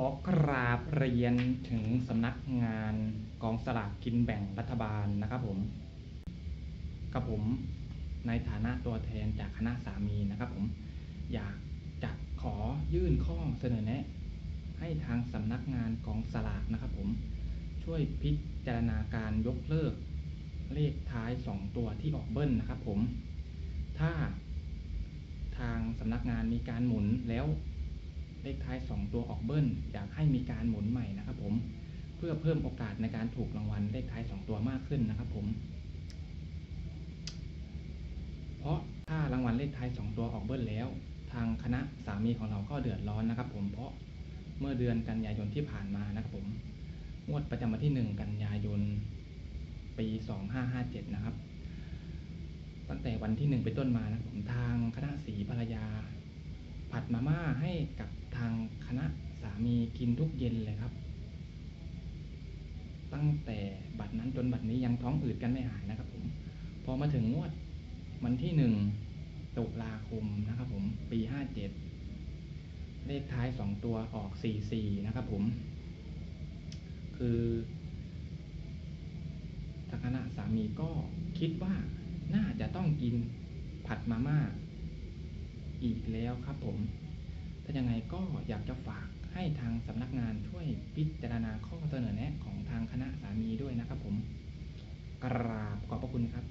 ขอกราบเรียนถึงสำนักงานกองสลากกินแบ่งรัฐบาลนะครับผมกับผมในฐานะตัวแทนจากคณะสามีนะครับผมอยากจะขอยื่นข้อเสนอแนะ ให้ทางสำนักงานกองสลากนะครับผมช่วยพิจารณาการยกเลิก เลขท้าย 2 ตัวที่ออกเบิ้ลนะครับผมถ้าทางสำนักงานมีการหมุนแล้ว เลขท้าย 2 ตัวออกเบิ้ลอยากให้มีการหมุนใหม่นะครับผมเพื่อเพิ่มโอกาสในการถูกรางวัลเลขท้าย 2 ตัวมากขึ้นนะครับผม เพราะถ้ารางวัลเลขท้าย 2 ตัวออกเบิ้ลแล้ว ทางคณะสามีของเราก็เดือดร้อนนะครับ ผมเพราะเมื่อเดือนกันยายนที่ผ่านมานะครับผมงวดประจำวันที่ 1 กันยายน ปี 2557 นะครับ ตั้งแต่วันที่1เป็นต้นมานะครับผมทางคณะสีภรรยา มาม่าให้กับทางคณะสามีกินทุกเย็นเลยครับ ตั้งแต่บัดนั้นจนบัดนี้ยังท้องอืดกันไม่หายนะครับ ผม พอมาถึงงวดวันที่หนึ่งตุลาคมนะครับผมปีห้าเจ็ดเลขท้ายสองตัวออกสี่สี่นะครับผม คือทางคณะสามีก็คิดว่าน่าจะต้องกินผัดมาม่า อีกแล้วครับผม ถ้ายังไงก็อยากจะฝากให้ทางสำนักงานช่วยพิจารณาข้อเสนอแนะของทางคณะสามีด้วยนะครับผม กราบขอบพระคุณครับ